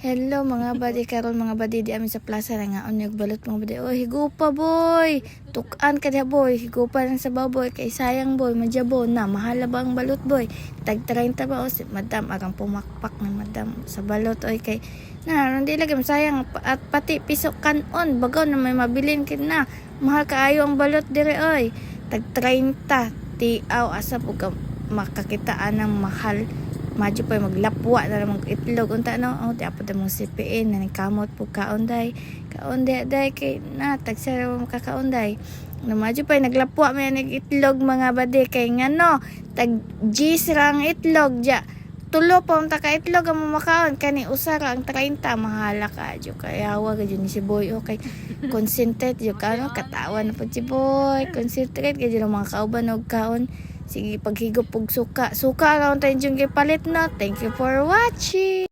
Hello mga badi karon mga badi di amin sa plaza na nga unyag balot mga badi. Oh higupa boy. Tukan ka diha boy. Higupa lang sa baboy kay sayang boy majabo na mahala ba ang balot boy. Tag 30 ba o si madam arang pumakpak ng madam sa balot oy kay na hindi lagi sayang at pati piso kanon bagaw na may mabilin kin na. Mahal kaayo ang balot dire oy. Tag 30 tiaw asa ka makakitaan ng mahal Madyo pa maglapwa na namang itlog. Unta no? Oh di apo mong CPN na kamot po kaunday. Kaunday day kay na tagsara mo kakaunday na madyo pa naglapwa may nag itlog mga bade kay ngano tag G's ra ang itlog ja. Tulo pa unta ka itlog ang makaon. Kani usara ang 30 mahala ka jo. Kay hawa ka ni si boy. Okay concentrate jo. Ka no? Katawa na po si boy. Concentrate ka jo mga kauban og kaon Sige, paghigop og suka. Suka, tayo yung palit na. Thank you for watching.